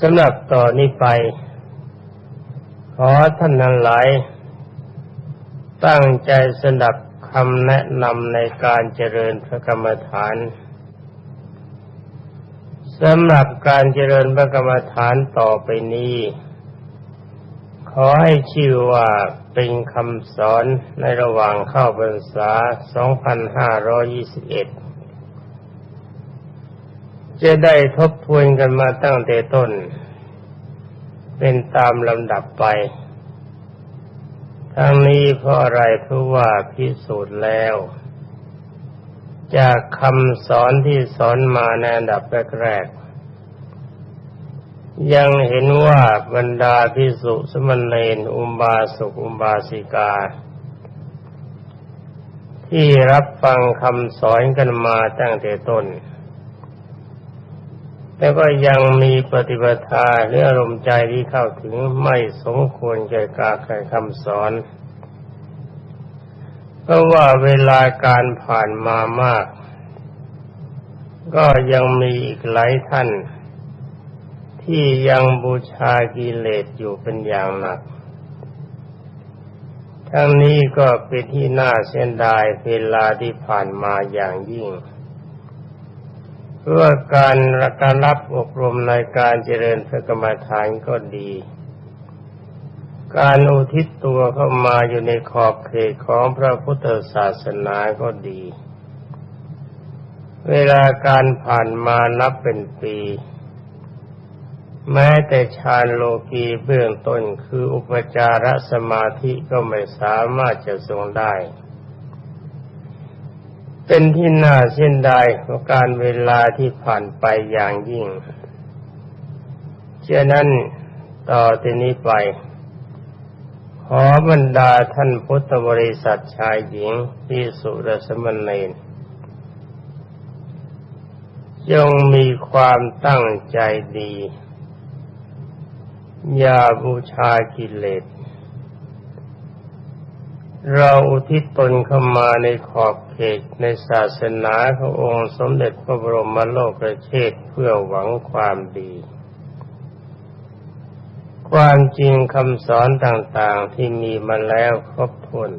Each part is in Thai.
สำหรับต่อนนี้ไป ขอท่านทั้งหลาย ตั้งใจสนับคำแนะนำในการเจริญพระกรรมฐานสำหรับการเจริญพระกรรมฐานต่อไปนี้ ขอให้ชื่อว่าเป็นคำสอนในระหว่างเข้าพรรษา 2521 จะได้ทบทวนกันมาตั้งแต่ต้น เป็นตามลำดับไป ทั้งนี้เพราะอะไรเพราะว่าพิสูจน์แล้ว จากคำสอนที่สอนมาในอันดับแรกๆยังเห็นว่าบรรดาพิสุสมณเณรอุบาสกอุบาสิกา ที่รับฟังคำสอนกันมาตั้งแต่ต้น แต่ก็ยังมีปฏิบัติหรืออารมณ์ใจที่เข้าถึงไม่สมควรแก่การแก่คำสอน เพราะว่าเวลาการผ่านมามาก ก็ยังมีอีกหลายท่าน ที่ยังบูชากิเลสอยู่เป็นอย่างหนัก ทั้งนี้ก็เป็นที่น่าเสียดายเวลาที่ผ่านมาอย่างยิ่ง เพื่อการการรับอบรมในการเจริญพระกรรมฐานก็ดี การอุทิศตัวเข้ามาอยู่ในขอบเขตของพระพุทธศาสนาก็ดี เวลาการผ่านมานับเป็นปี แม้แต่ฌานโลกีเบื้องต้นคืออุปจารสมาธิก็ไม่สามารถจะทรงได้ เป็นที่น่าเส้นใดของการเวลาที่ผ่านไปอย่างยิ่งเช่นนั้นต่อที่นี้ไป ขอบรรดาท่านพุทธบริษัทชายหญิงที่สุรสมณเณรจงมีความตั้งใจดี อย่าบูชากิเลส เราอุทิศตนเข้ามาในขอบเขตในศาสนาขององค์สมเด็จพระบรมโลกระเชษเพื่อหวังความดี ความจริงคำสอนต่างๆที่มีมาแล้วครบถ้วน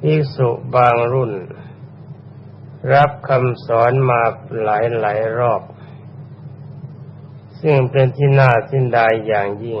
ภิกษุบางรุ่น รับคำสอนมาหลายหลายรอบ ซึ่งเป็นที่น่าสิ้นดายอย่างยิ่ง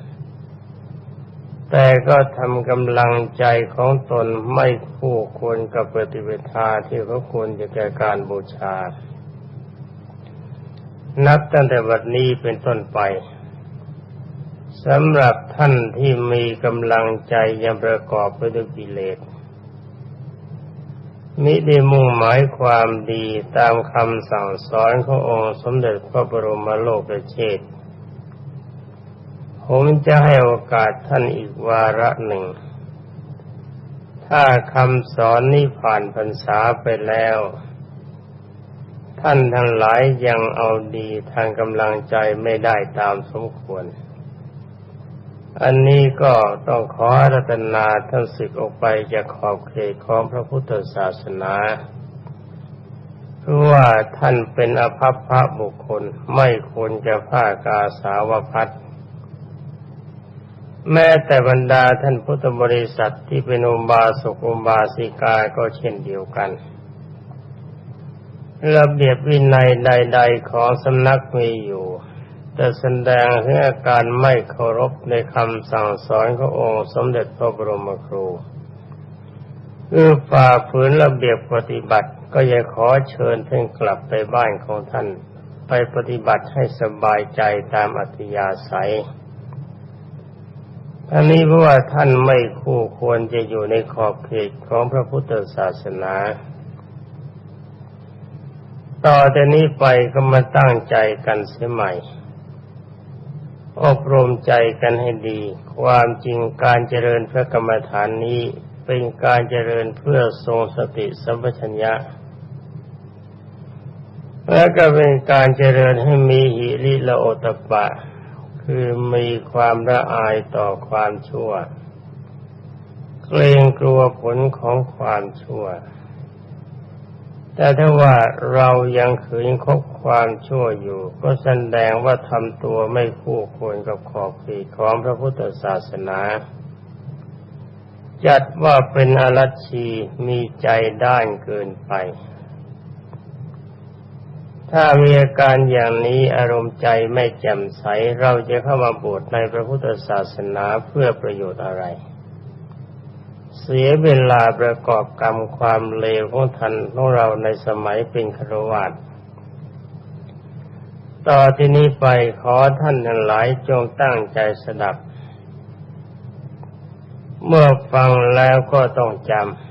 แต่ก็ทำกำลังใจของตนไม่คู่ควรกับปฏิเวทาที่เขาควรจะแก่การบูชา นับตั้งแต่วันนี้เป็นต้นไปสำหรับท่านที่มีกำลังใจยังประกอบไปด้วยกิเลสมิได้มุ่งหมายความดีตามคำสั่งสอนขององค์สมเด็จพระบรมโลกเชษ ผมจะให้โอกาสท่านอีกวาระหนึ่ง ถ้าคำสอนนี้ผ่านพรรษาไปแล้ว ท่านทั้งหลายยังเอาดีทางกำลังใจไม่ได้ตามสมควร อันนี้ก็ต้องขอรัตนาท่านศึกออกไปจากขอบเขตของพระพุทธศาสนาเพราะว่าท่านเป็นอภัพพระบุคคลไม่ควรจะผ้ากาสาวพัด แม้แต่บรรดาท่านพุทธบริษัทที่เป็นอุบาสกอุบาสิกาก็เช่นเดียวกัน ระเบียบวินัยใด ๆ ของสำนักมีอยู่ แต่แสดงถึงอาการไม่เคารพในคำสั่งสอนขององค์สมเด็จพระบรมครูคือฝ่าฝืนระเบียบปฏิบัติก็อย่าขอเชิญท่านกลับไปบ้านของท่าน ไปปฏิบัติให้สบายใจตามอัธยาศัย อันนี้เพราะว่าท่านไม่คู่ควรจะอยู่ในขอบเขตของพระพุทธศาสนา ต่อจากนี้ไปก็มาตั้งใจกันเสียใหม่ อบรมใจกันให้ดี ความจริงการเจริญพระกรรมฐานนี้เป็นการเจริญเพื่อทรงสติสัมปชัญญะ และก็เป็นการเจริญให้มีหิริละโอตปะ คือมีความละอายต่อความชั่ว เกรงกลัวผลของความชั่ว แต่ถ้าว่าเรายังขืนคบความชั่วอยู่ ก็แสดงว่าทำตัวไม่คู่ควรกับขอบเขตของพระพุทธศาสนา จัดว่าเป็นอรัชีมีใจด้านเกินไป ถ้ามีอาการอย่างนี้อารมณ์ใจไม่แจ่มใส เราจะเข้ามาบวชในพระพุทธศาสนาเพื่อประโยชน์อะไร เสียเวลาประกอบกรรมความเลวของท่านของเราในสมัยเป็นครวาสต่อที่นี้ไปขอท่านทั้งหลายจงตั้งใจสดับ เมื่อฟังแล้วก็ต้องจำ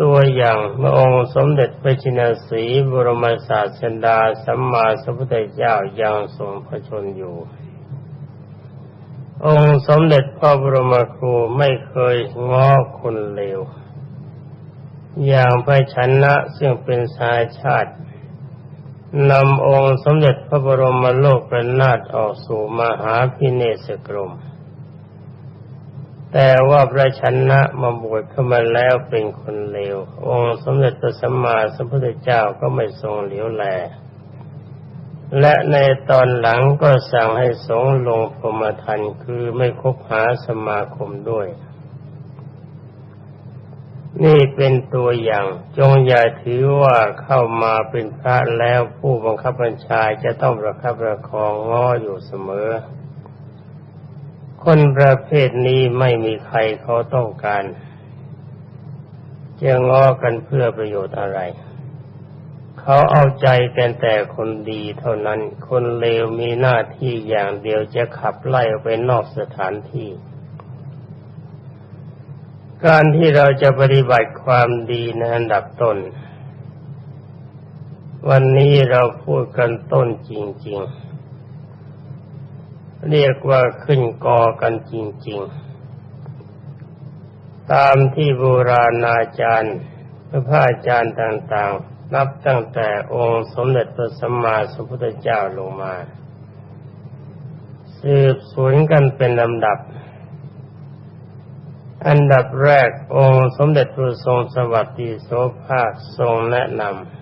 ตัวอย่างพระองค์สมเด็จพระจินสีบรมศาสดาสัมมาสัมพุทธเจ้ายังทรงพระชนอยู่ องค์สมเด็จพระบรมครูไม่เคยง้อคนเลว อย่างพระชนะซึ่งเป็นสายชาตินำองค์สมเด็จพระบรมโลกเป็นนาถออกสู่มหาพิเนศกรม แต่ว่าพระชนะมาบวชเข้ามาแล้วเป็นคนเลว องค์สมเด็จพระสัมมาสัมพุทธเจ้าก็ไม่ทรงเหลียวแล และในตอนหลังก็สั่งให้สงลงพรมทันคือไม่คบหาสมาคมด้วย นี่เป็นตัวอย่างจงอย่าถือว่าเข้ามาเป็นพระแล้วผู้บังคับบัญชาจะต้องประคับประคองง้ออยู่เสมอ คนประเภทนี้ไม่มีใครเขาต้องการจะง้อกันเพื่อประโยชน์อะไร เขาเอาใจกันแต่คนดีเท่านั้น คนเลวมีหน้าที่อย่างเดียวจะขับไล่ออกไปนอกสถานที่ การที่เราจะปฏิบัติความดีในอันดับต้น วันนี้เราพูดกันต้นจริง ๆ เรียกว่าขึ้นกอกันจริง ๆ ตามที่โบราณอาจารย์พระอาจารย์ต่างๆ นับตั้งแต่องค์สมเด็จพระสัมมาสัมพุทธเจ้าลงมา สืบสวนกันเป็นลำดับ อันดับแรกองค์สมเด็จพระทรงสวัสดีโสภาคทรงแนะนำ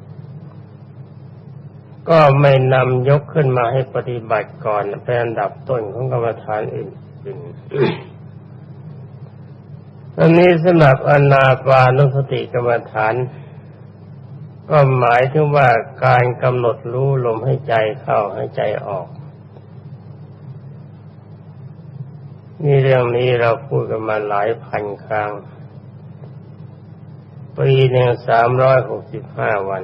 ก็ไม่นำยกขึ้นมาให้ปฏิบัติก่อนเป็นอันดับต้นของกรรมฐานอื่นๆอันนี้สำหรับอนาปานุสติกรรมฐาน ก็หมายถึงว่าการกำหนดรู้ลมให้ใจเข้าให้ใจออก นี่เรื่องนี้เราพูดกันมาหลายพันครั้งปีหนึ่งสามร้อยหกสิบห้าวัน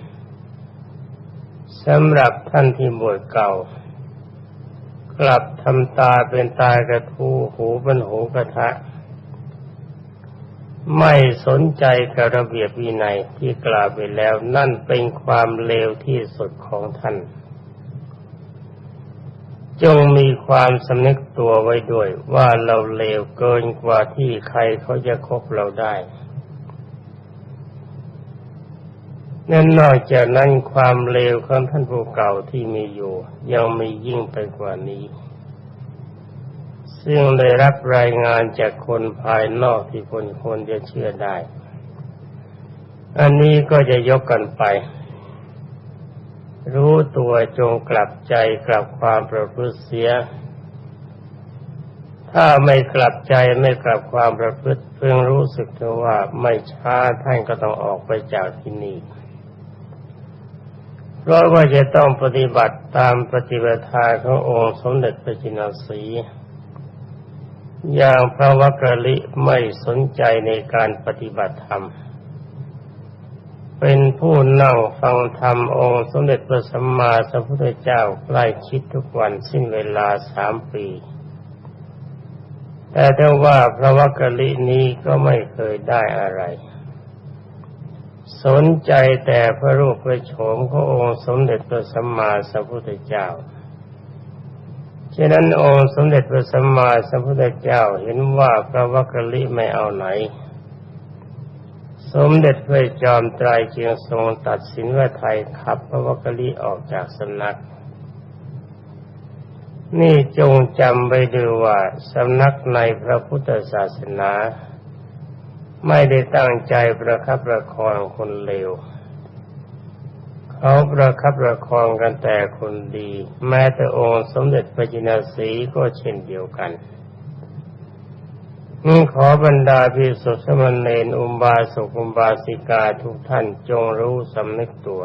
สำหรับท่านที่บวชเก่า กลับทำตาเป็นตากระทูหูเป็นหูกระทะ ไม่สนใจกับระเบียบวินัยที่กล่าวไปแล้วนั่นเป็นความเลวที่สุดของท่าน จงมีความสำนึกตัวไว้ด้วยว่าเราเลวเกินกว่าที่ใครเขาจะคบเราได้ นั่นนอกจากนั้นความเลวของท่านผู้เก่าที่มีอยู่ ยังมียิ่งไปกว่านี้ ซึ่งได้รับรายงานจากคนภายนอกที่คนคนจะเชื่อได้ อันนี้ก็จะยกกันไป รู้ตัวจงกลับใจกลับความประพฤติเสีย ถ้าไม่กลับใจไม่กลับความประพฤติเพิ่งรู้สึกว่าไม่ช้าท่านก็ต้องออกไปจากที่นี่ เพราะว่าจะต้องปฏิบัติตามปฏิบัติขององค์สมเด็จพระจินสีอย่างพระวักกะลิไม่สนใจในการปฏิบัติธรรม เป็นผู้นั่งฟังธรรมองค์สมเด็จพระสัมมาสัมพุทธเจ้าใกล้ชิดทุกวันสิ้นเวลาสามปี แต่ถ้าว่าพระวักกะลินี้ก็ไม่เคยได้อะไร สนใจแต่พระรูปพระโฉมขององค์สมเด็จพระสัมมาสัมพุทธเจ้า ฉะนั้นองค์สมเด็จพระสัมมาสัมพุทธเจ้าเห็นว่าพระวักกลิไม่เอาไหน สมเด็จพระจอมไตรจึงทรงตัดสินว่าไทยขับพระวักกลิออกจากสำนัก นี่จงจำไว้ดูว่าสำนักในพระพุทธศาสนา ไม่ได้ตั้งใจประคับประคองคนเลวเขาประคับประคองกันแต่คนดี แม้แต่องค์สมเด็จพระจินสีก็เช่นเดียวกันนี่ขอบรรดาพิสุทธิมเนนอุบาสกอุบาสิกาทุกท่านจงรู้สำนึกตัว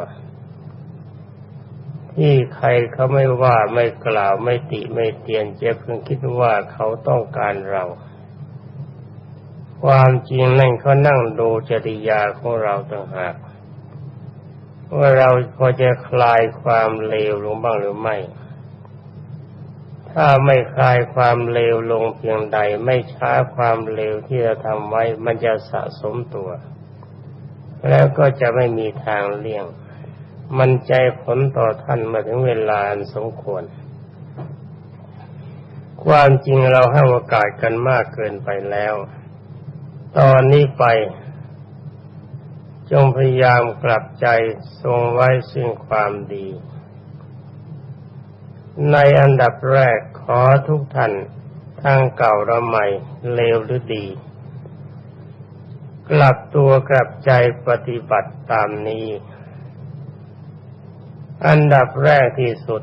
ที่ใครเขาไม่ว่าไม่กล่าวไม่ติไม่เตียนจะเพิ่งคิดว่าเขาต้องการเรา ความจริงนั่นเขานั่งดูจริยาของเราต่างหากว่าเราพอจะคลายความเลวลงบ้างหรือไม่ ถ้าไม่คลายความเลวลงเพียงใด ไม่ช้าความเลวที่เราทำไว้ มันจะสะสมตัว แล้วก็จะไม่มีทางเลี่ยง มันใจผลต่อท่านมาถึงเวลาอันสมควร ความจริงเราให้โอกาสกันมากเกินไปแล้ว ตอนนี้ไป จงพยายามกลับใจทรงไว้ซึ่งความดี ในอันดับแรกขอทุกท่านทั้งเก่าและใหม่เลวหรือดี กลับตัวกลับใจปฏิบัติตามนี้ อันดับแรกที่สุด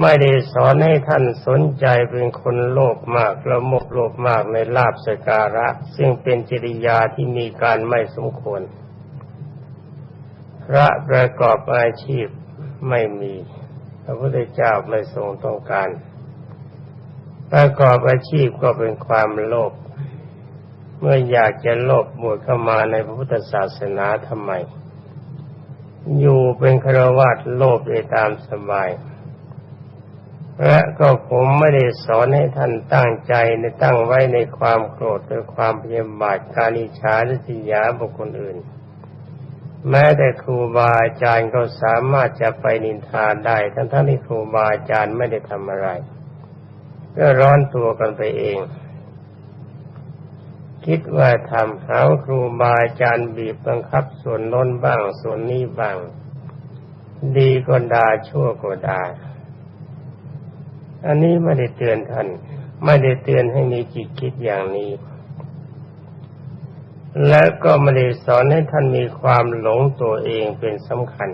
ไม่ได้สอนให้ท่านสนใจเป็นคนโลภมากละโมบโลภมากในลาบสการะ ซึ่งเป็นจริยาที่มีการไม่สมควร พระประกอบอาชีพไม่มีพระพุทธเจ้าไม่ทรงต้องการ ประกอบอาชีพก็เป็นความโลภเมื่ออยากจะโลภบวชเข้ามาในพระพุทธศาสนาทำไม อยู่เป็นครวาสโลภได้ตามสบาย และก็ผมไม่ได้สอนให้ท่านตั้งใจในตั้งไว้ในความโกรธหรือความพยาบาทการอิจฉาหรือสิยาบุคคลอื่น แม้แต่ครูบาอาจารย์ก็สามารถจะไปนินทาได้ ทั้งทั้งที่ครูบาอาจารย์ไม่ได้ทำอะไร ก็ร้อนตัวกันไปเอง คิดว่าทำหาครูบาอาจารย์บีบบังคับส่วนน้นบ้างส่วนนี้บ้าง ดีก็ด่าชั่วก็ด่า อันนี้ไม่ได้เตือนท่าน ไม่ได้เตือนให้มีจิตคิดอย่างนี้ และก็ไม่ได้สอนให้ท่านมีความหลงตัวเองเป็นสำคัญ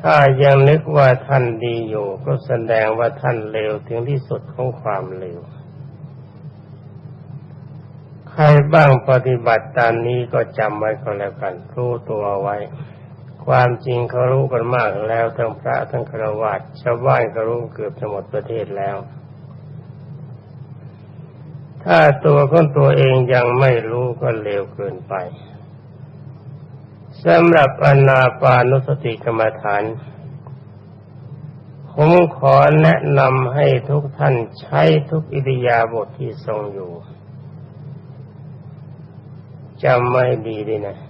ถ้ายังนึกว่าท่านดีอยู่ ก็แสดงว่าท่านเลวถึงที่สุดของความเลวใครบ้างปฏิบัติตามนี้ก็จำไว้ก็แล้วกันรู้ตัวไว้ ความจริงเขารู้กันมากแล้วทั้งพระทั้งฆราวาสชาวบ้านก็รู้เกือบจะหมดประเทศแล้ว ถ้าตัวของตัวเองยังไม่รู้ก็เลวเกินไปสำหรับอนาปานุสติกรรมฐานผมขอแนะนำให้ทุกท่านใช้ทุกอิริยาบถทที่ทรงอยู่จำไม่ดีดีนะ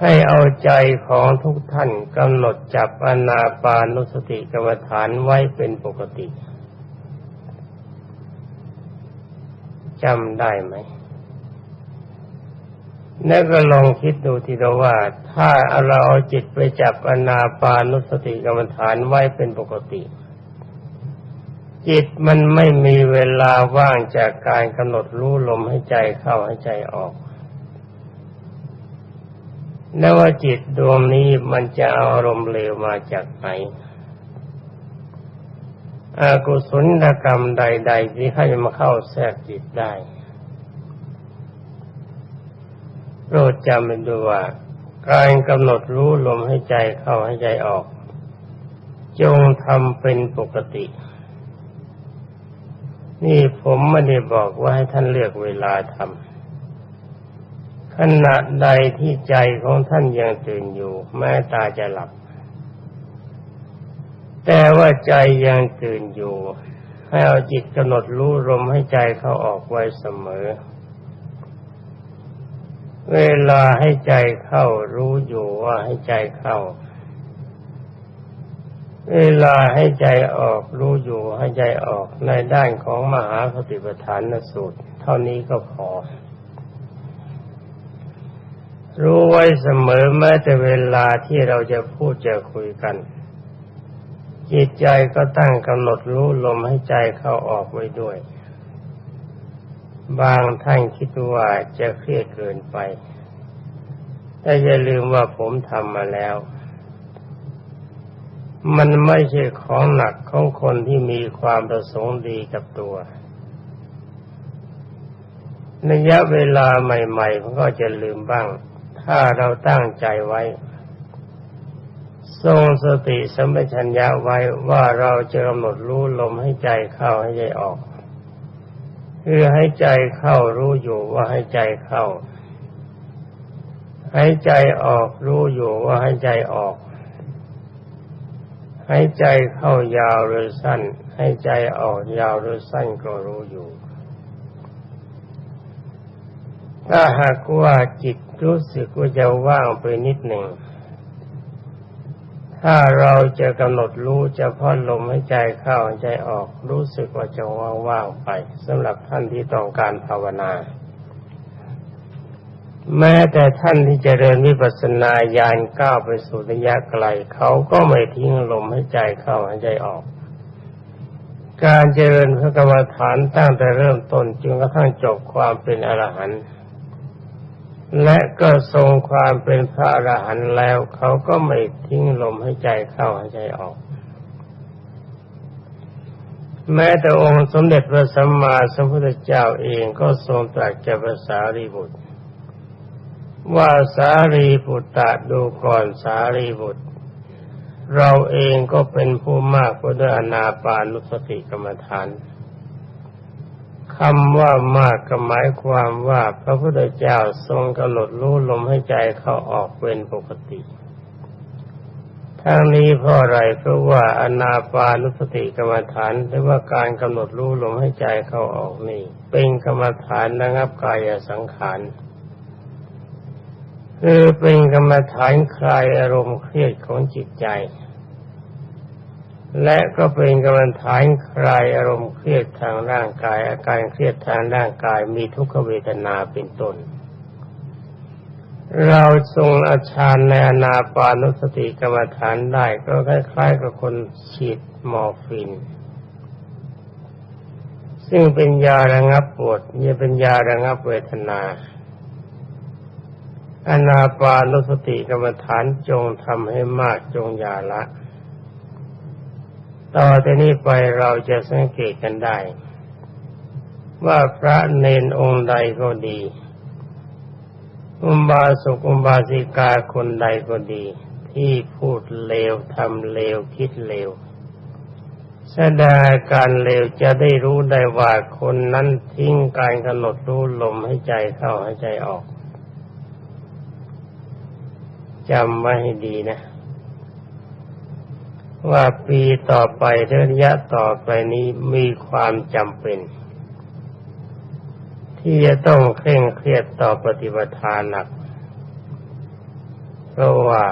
ให้เอาใจของทุกท่านกำหนดจับอนาปานุสติกรรมฐานไว้เป็นปกติจำได้ไหม แล้วก็ลองคิดดูทีเดียวว่า ถ้าเราเอาจิตไปจับอนาปานุสติกรรมฐานไว้เป็นปกติ จิตมันไม่มีเวลาว่างจากการกำหนดรู้ลมให้ใจเข้าให้ใจออก แล้วว่าจิตดวงนี้มันจะเอาอารมณ์เลวมาจากไหนอากุศลกรรมใด ๆ ที่ให้มาเข้าแทรกจิตได้โปรดจำเป็นดูว่าการกำหนดรู้ลมให้ใจเข้าให้ใจออก จงทำเป็นปกติ นี่ผมไม่ได้บอกว่าให้ท่านเลือกเวลาทำ ขณะใดที่ใจของท่านยังตื่นอยู่ แม้ตาจะหลับ แต่ว่าใจยังตื่นอยู่ ให้เอาจิตกำหนดรู้ลมให้ใจเข้าออกไว้เสมอ เวลาให้ใจเข้ารู้อยู่ว่าให้ใจเข้า เวลาให้ใจออกรู้อยู่ให้ใจออกในด้านของมหาสติปัฏฐานสูตร เท่านี้ก็พอ รู้ไว้เสมอแม้แต่เวลาที่เราจะพูดจะคุยกัน จิตใจก็ตั้งกำหนดรู้ลมให้ใจเข้าออกไว้ด้วย บางท่านคิดว่าจะเครียดเกินไป แต่อย่าลืมว่าผมทำมาแล้ว มันไม่ใช่ของหนักของคนที่มีความประสงค์ดีกับตัวระยะเวลาใหม่ๆมันก็จะลืมบ้าง ถ้าเราตั้งใจไว้ ทรงสติสัมปชัญญะไว้ว่าเราจะกำหนดรู้ลมให้ใจเข้าให้ใจออกคือให้ใจเข้ารู้อยู่ว่าให้ใจเข้า ให้ใจออกรู้อยู่ว่าให้ใจออก ให้ใจเข้ายาวหรือสั้น ให้ใจออกยาวหรือสั้นก็รู้อยู่ ถ้าหากว่าจิต รู้สึกว่าจะว่างไปนิดหนึ่ง ถ้าเราจะกำหนดรู้จะพาะลมให้ใจเข้าใจออก รู้สึกว่าจะว่างๆไปสำหรับท่านที่ต้องการภาวนา แม้แต่ท่านที่จเจริญวิปัสสนาญาณก้าวไปสู่ระยะไกล เขาก็ไม่ทิ้งลมให้ใจเข้าให้ใจออกการเจริญพระกรรมฐานตั้งแต่เริ่มต้นจนกระทั่งจบความเป็นอรหันต์ และก็ทรงความเป็นพระอรหันต์แล้ว เขาก็ไม่ทิ้งลมให้ใจเข้าให้ใจออก แม้แต่องค์สมเด็จพระสัมมาสัมพุทธเจ้าเองก็ทรงตรัสแก่ภาษารีบุตร ว่าสารีบุตรดูก่อนสารีบุตร เราเองก็เป็นผู้มากกว่าด้วยอนาปานุสติกรรมฐาน ขำว่ามากก็หมายความว่าพระพุทธเจ้าทรงกำหนดรู้ลมให้ใจเข้าออกเป็นปกติทั้งนี้เพราะอะไรเพราะว่าอนาปานุสติกรรมฐานหรือว่าการกำหนดรู้ลมให้ใจเข้าออกนี่ เป็นกรรมฐานระงับกายสังขารคือเป็นกรรมฐานคลายอารมณ์เครียดของจิตใจ และก็เป็นกรรมฐานคลายอารมณ์เครียดทางร่างกาย อาการเครียดทางร่างกายมีทุกขเวทนาเป็นต้น เราทรงอาชานในอนาปานุสติกรรมฐานได้ก็คล้ายๆกับคนฉีดมอร์ฟิน ซึ่งเป็นยาระงับปวดเนี่ยเป็นยาระงับเวทนาอนาปานุสติกรรมฐานจงทำให้มากจงอย่าละ ต่อจากนี้ไปเราจะสังเกตกันได้ ว่าพระเนนองค์ใดก็ดี อุบาสกอุบาสิกาคนใดก็ดี ที่พูดเลวทำเลวคิดเลวแสดงการเลวจะได้รู้ได้ว่าคนนั้นทิ้งการกำหนดรู้ลมให้ใจเข้าให้ใจออกจำไว้ให้ดีนะ ว่าปีต่อไประยะต่อไปนี้มีความจำเป็น ที่จะต้องเคร่งเครียดต่อปฏิบัติาหนัก เพราะว่า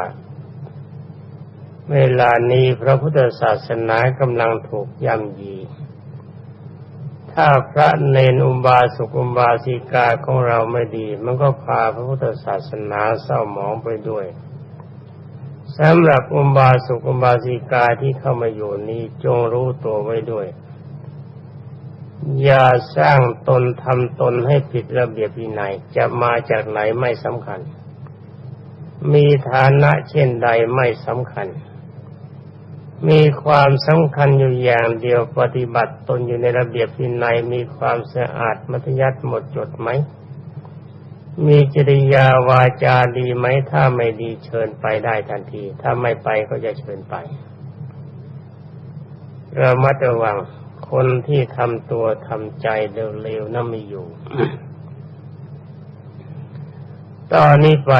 เวลานี้พระพุทธศาสนากำลังถูกย่ำยี ถ้าพระเนนอุบาสุกอุบาสิกาของเราไม่ดี มันก็พาพระพุทธศาสนาเศร้าหมองไปด้วย สำหรับอุบาสกอุบาสิกาที่เข้ามาอยู่นี้จงรู้ตัวไว้ด้วย อย่าสร้างตนทำตนให้ผิดระเบียบวินัยจะมาจากไหนไม่สำคัญ มีฐานะเช่นใดไม่สำคัญ มีความสำคัญอยู่อย่างเดียวปฏิบัติตนอยู่ในระเบียบวินัยมีความสะอาดมัธยัติหมดจดไหม มีจริยาวาจาดีไหมถ้าไม่ดีเชิญไปได้ทันที ถ้าไม่ไปก็จะเชิญไปเรามัดระวังคนที่ทำตัวทำใจเร็วๆนั่นไม่อยู่ ตอนนี้ไป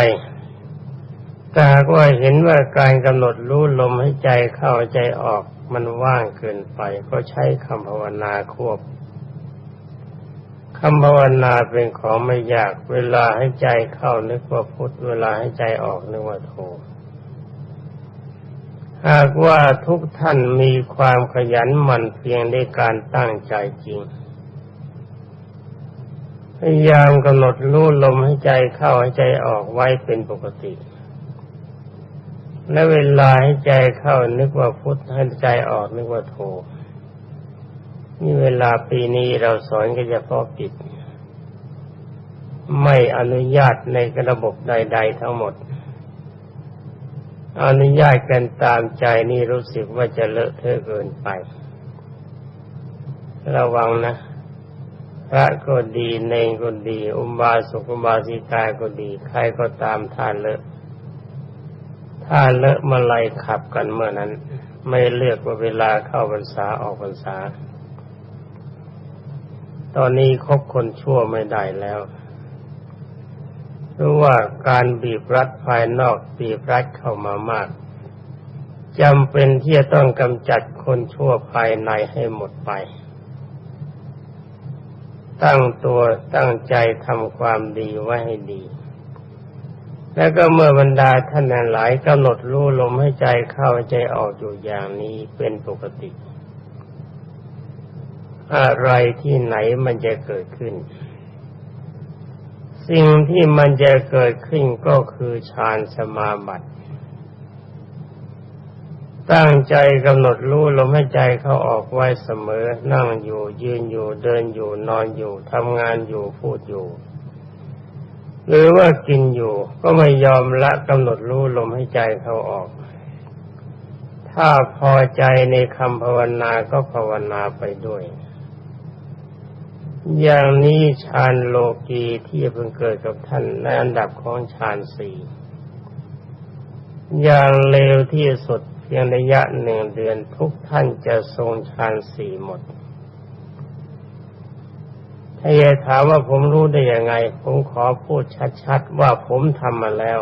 กาก็เห็นว่าการกำหนดรู้ลมให้ใจเข้าใจออกมันว่างเกินไป ก็ใช้คำภาวนาควบ คำภาวนาเป็นของไม่ยาก เวลาให้ใจเข้านึกว่าพุทธเวลาให้ใจออกนึกว่าโทหากว่าทุกท่านมีความขยันหมั่นเพียงในการตั้งใจจริง พยายามกำหนดรู้ลมให้ใจเข้าให้ใจออกไว้เป็นปกติ และเวลาให้ใจเข้านึกว่าพุทธให้ใจออกนึกว่าโท นี่เวลาปีนี้เราสอนก็จะพาะปิดไม่อนุญาตในระบบใด ๆ ทั้งหมด อนุญาตกันตามใจนี่รู้สึกว่าจะเลอะเทอะเกินไป ระวังนะ พระก็ดีเนงก็ดี อุบาสกอุบาสิกาก็ดี ใครก็ตามท่านเลอะถ้าเลอะมาไล่ขับกันเมื่อนั้น ไม่เลือกว่าเวลาเข้าพรรษาออกพรรษา ตอนนี้คบคนชั่วไม่ได้แล้วรู้ว่าการบีบรัดภายนอกบีบรัดเข้ามามากจำเป็นที่จะต้องกำจัดคนชั่วภายในให้หมดไป ตั้งตัวตั้งใจทำความดีไว้ให้ดี แล้วก็เมื่อบรรดาท่านหลายกำหนดรู้ลมให้ใจเข้าใจออกอยู่อย่างนี้เป็นปกติ อะไรที่ไหนมันจะเกิดขึ้น สิ่งที่มันจะเกิดขึ้นก็คือฌานสมาบัติ ตั้งใจกำหนดรู้ลมหายใจเขาออกไว้เสมอ นั่งอยู่ยืนอยู่เดินอยู่นอนอยู่ทำงานอยู่พูดอยู่ หรือว่ากินอยู่ก็ไม่ยอมละกำหนดรู้ลมหายใจเขาออกถ้าพอใจในคำภาวนาก็ภาวนาไปด้วย อย่างนี้ฌานโลกีที่เพิ่งเกิดกับท่านในอันดับของฌานสี่อย่างเร็วที่สุดเพียงระยะหนึ่งเดือนทุกท่านจะทรงฌานสี่หมด ถ้าจะถามว่าผมรู้ได้ยังไง ผมขอพูดชัดๆว่าผมทำมาแล้ว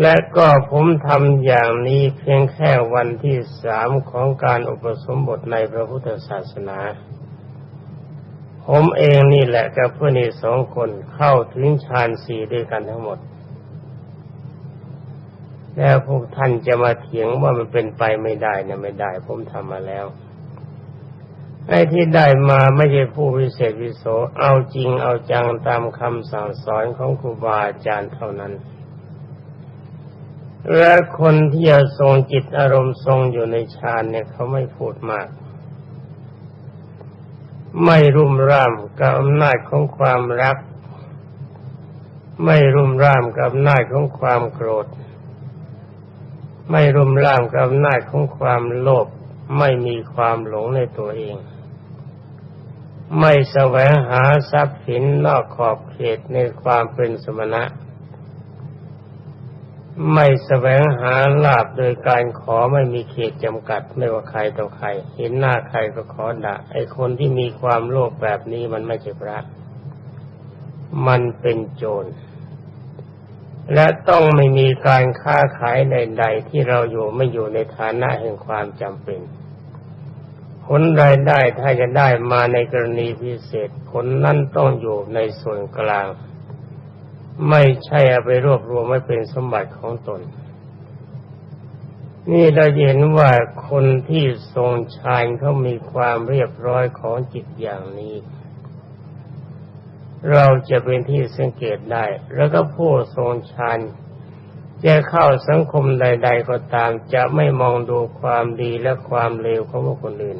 และก็ผมทำอย่างนี้เพียงแค่วันที่สามของการอุปสมบทในพระพุทธศาสนา ผมเองนี่แหละกับเพื่อนอีกสองคนเข้าถึงฌานสี่ด้วยกันทั้งหมด แล้วพวกท่านจะมาเถียงว่ามันเป็นไปไม่ได้นะไม่ได้ ผมทำมาแล้วไอ้ที่ได้มาไม่ใช่ผู้วิเศษวิโสเอาจริงเอาจังตามคำสั่งสอนของครูบาอาจารย์เท่านั้น และคนที่จะทรงจิตอารมณ์ทรงอยู่ในฌานเนี่ยเขาไม่พูดมาก ไม่รุ่มร่ามกับอำนาจของความรัก ไม่รุ่มร่ามกับอำนาจของความโกรธ ไม่รุ่มร่ามกับอำนาจของความโลภไม่มีความหลงในตัวเอง ไม่แสวงหาทรัพย์สินนอกขอบเขตในความเป็นสมณะ ไม่แสวงหาลาบโดยการขอไม่มีเขตจำกัด ไม่ว่าใครต่อใคร เห็นหน้าใครก็ขอด่าไอ้คนที่มีความโลภแบบนี้มันไม่ใช่พระ มันเป็นโจร และต้องไม่มีการค้าขายใดๆที่เราอยู่ไม่อยู่ในฐานะแห่งความจำเป็น ผลรายได้ถ้าจะได้มาในกรณีพิเศษ ผลนั้นต้องอยู่ในส่วนกลาง ไม่ใช่เอาไปรวบรวมไม่เป็นสมบัติของตน นี่เราเห็นว่าคนที่ทรงฌานเขามีความเรียบร้อยของจิตอย่างนี้ เราจะเป็นที่สังเกตได้ แล้วก็ผู้ทรงฌานจะเข้าสังคมใด ๆ ก็ตาม จะไม่มองดูความดีและความเลวของคนอื่น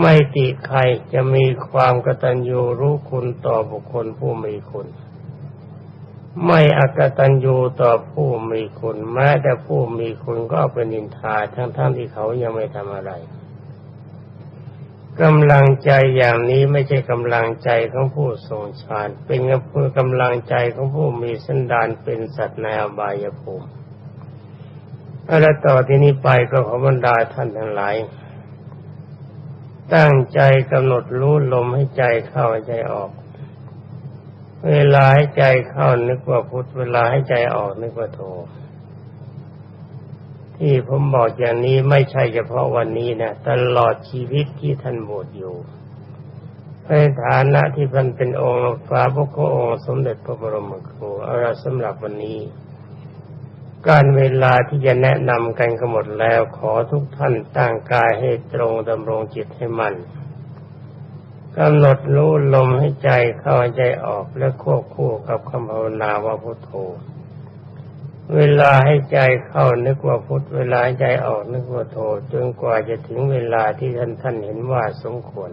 ไม่ติใครจะมีความกตัญญูรู้คุณต่อบุคคลผู้มีคุณ ไม่อกตัญญูต่อผู้มีคุณแม้แต่ผู้มีคุณก็เป็นนินทาทั้งๆทที่เขายังไม่ทำอะไรกำลังใจอย่างนี้ไม่ใช่กำลังใจของผู้ทรงฌานเป็นกำลังใจของผู้มีสันดานเป็นสัตว์ในอบายภูมิและต่อที่นี้ไปก็ขอบรรดาท่านทั้งหลาย ตั้งใจกำหนดรู้ลมให้ใจเข้าใจออก เวลาให้ใจเข้านึกว่าพุทธเวลาให้ใจออกนึกว่าโทที่ผมบอกอย่างนี้ไม่ใช่เฉพาะวันนี้นะตลอดชีวิตที่ท่านบวชอยู่ในฐานะที่ท่านเป็นองค์ฟ้าพระโคองค์สมเด็จพระบรมครูเอาละสำหรับวันนี้ การเวลาที่จะแนะนำกันก็หมดแล้ว ขอทุกท่านตั้งกายให้ตรงดำรงจิตให้มัน กำหนดรู้ลมให้ใจเข้าใจออกและควบคู่กับคำภาวนาว่าพุทโธ เวลาให้ใจเข้านึกว่าพุทเวลาใจออกนึกว่าโธจนกว่าจะถึงเวลาที่ท่านท่านเห็นว่าสมควร